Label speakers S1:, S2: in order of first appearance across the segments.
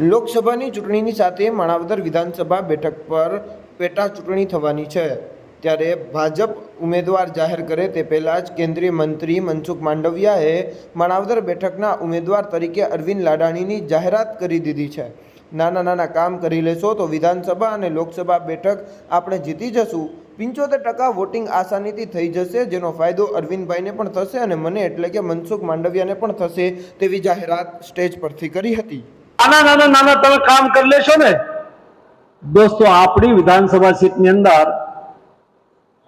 S1: લોકસભાની ચૂંટણીની સાથે માણાવદર વિધાનસભા બેઠક પર પેટા ચૂંટણી થવાની છે. ત્યારે ભાજપ ઉમેદવાર જાહેર કરે તે પહેલાં જ કેન્દ્રીય મંત્રી મનસુખ માંડવિયાએ માણાવદર બેઠકના ઉમેદવાર તરીકે અરવિંદ લાડાણીની જાહેરાત કરી દીધી છે. નાના નાના કામ કરી લેશો તો વિધાનસભા અને લોકસભા બેઠક આપણે જીતી જશું. પંચોતેર ટકા વોટિંગ આસાનીથી થઈ જશે, જેનો ફાયદો અરવિંદભાઈને પણ થશે અને મને એટલે કે મનસુખ માંડવિયાને પણ થશે તેવી જાહેરાત સ્ટેજ પરથી કરી હતી.
S2: નાના નાના નાના તમે કામ કરી લેશો ને. દોસ્તો, આપણી વિધાનસભા સીટની અંદર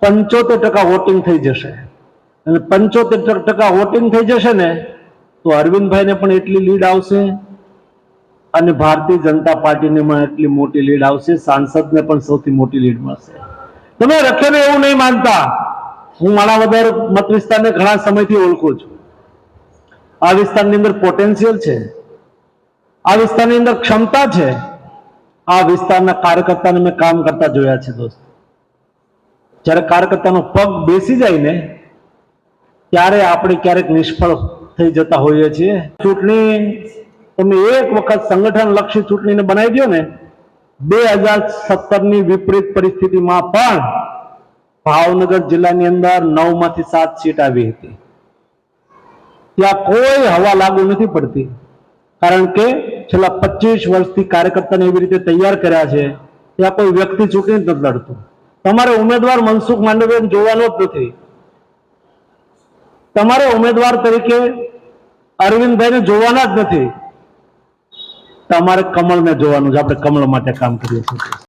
S2: પંચોતેર ટકા વોટિંગ થઈ જશે. અને પંચોતેર ટકા વોટિંગ થઈ જશે ને, તો અરવિંદભાઈને પણ એટલી લીડ આવશે અને ભારતીય જનતા પાર્ટીને પણ એટલી મોટી લીડ આવશે, સાંસદને પણ સૌથી મોટી લીડ મળશે. તમે રખેને એવું નહીં માનતા. હું મારા વધારે મત વિસ્તારને ઘણા સમયથી ઓળખું છું. આ વિસ્તારની અંદર પોટેન્શિયલ છે. આ વિસ્તારની અંદર ક્ષમતા છે? આ વિસ્તારના કાર્યકર્તાને મેં કામ કરતા જોયા છે દોસ્ત. જ્યારે કાર્યકર્તાનો પગ બેસી જાય ને, ત્યારે આપણે ક્યારેક નિષ્ફળ થઈ જતા હોઈએ છીએ. ચૂંટણી, તમે એક વખત સંગઠન લક્ષી ચૂંટણીને બનાવી દો ને, બે હજાર સત્તરની વિપરીત પરિસ્થિતિમાં પણ ભાવનગર જિલ્લાની અંદર નવમાંથી સાત સીટ આવી હતી. ત્યાં કોઈ હવા લાગુ નથી પડતી. કારણ કે છેલ્લા પચીસ વર્ષથી કાર્યકર્તાને એવી રીતે તૈયાર કર્યા છે ત્યાં કોઈ વ્યક્તિ ચૂંટણી નથી લડતું. તમારે ઉમેદવાર મનસુખ માંડવીયાને જોવાનો જ નથી. તમારે ઉમેદવાર તરીકે અરવિંદભાઈને જોવાના જ નથી. તમારે કમળને જોવાનું છે. આપણે કમળ માટે કામ કરીએ છીએ.